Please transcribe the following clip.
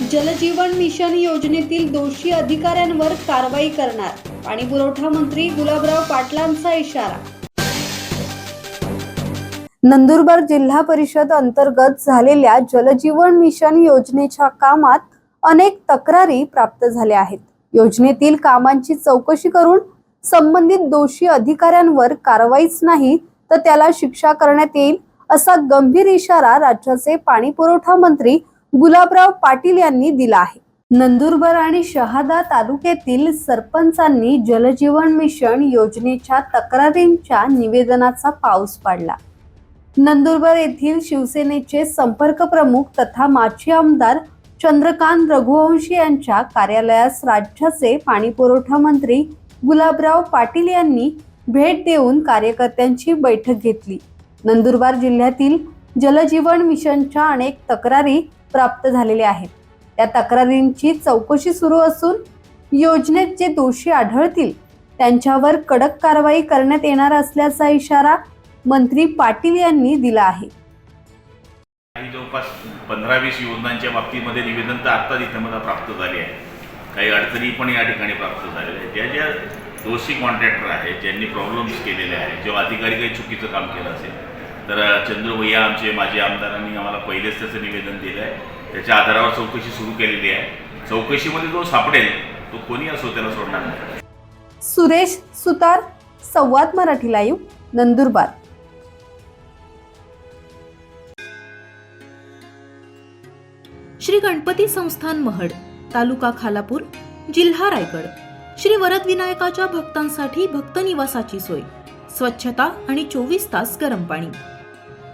जलजीवन mission योजनेतील दोषी अधिकाऱ्यांवर कारवाई करणार पाणी पुरवठा मंत्री गुलाबराव पाटलांचा इशारा. नंदुरबार जिल्हा परिषद अंतर्गत झालेल्या जलजीवन मिशन योजनेच्या कामात अनेक तक्रारी प्राप्त झाल्या आहेत. योजनेतील कामांची चौकशी करून संबंधित दोषी अधिकाऱ्यांवर कारवाईच नाही तर त्याला शिक्षा करण्यात येईल असा गंभीर इशारा राज्याचे पाणी पुरवठा मंत्री गुलाबराव पाटील यांनी दिला आहे. नंदुरबार आणि शहादा तालुक्यातील सरपंचांनी जलजीवन मिशन योजनेच्या तक्रारींच्या निवेदनाचा पाऊस पाडला. नंदुरबार येथील शिवसेनेचे संपर्क प्रमुख तथा माजी आमदार चंद्रकांत रघुवंशी यांच्या कार्यालयास राज्याचे पाणीपुरवठा मंत्री गुलाबराव पाटील यांनी भेट देऊन कार्यकर्त्यांची बैठक घेतली. नंदुरबार जिल्ह्यातील जलजीवन मिशनच्या अनेक तक्रारी प्राप्त झालेल्या आहेत. या तक्रारींची चौकशी सुरू असून योजनेत जे दोषी आढळतील त्यांच्यावर कडक कारवाई करण्यात येणार असल्याचा इशारा मंत्री पाटील यांनी दिला आहे. काही जवळपास पंधरा वीस योजनांच्या बाबतीमध्ये निवेदन तर आत्ताच इथं मला प्राप्त झाले आहे. काही अडचणी पण या ठिकाणी प्राप्त झालेल्या आहेत. ज्या ज्या दोषी कॉन्ट्रॅक्टर आहेत ज्यांनी प्रॉब्लेम्स केलेले आहेत जेव्हा अधिकारी काही चुकीचं काम केलं असेल तर चंद्र भैया आमचे माजी आमदारांनी आम्हाला पहिलेच त्याचं निवेदन दिलं आहे त्याच्या आधारावर चौकशी सुरू केलेली आहे. चौकशीमध्ये जो सापडेल तो कोणी असो त्याला सोडणार नाही. सुरेश सुतार संवाद मराठी लाईव्ह नंदुरबार. श्री गणपती संस्थान महड तालुका खालापूर जिल्हा रायगड. श्री वरद विनायकाच्या भक्तांसाठी भक्त निवासाची सोय. स्वच्छता आणि चोवीस तास गरम पाणी.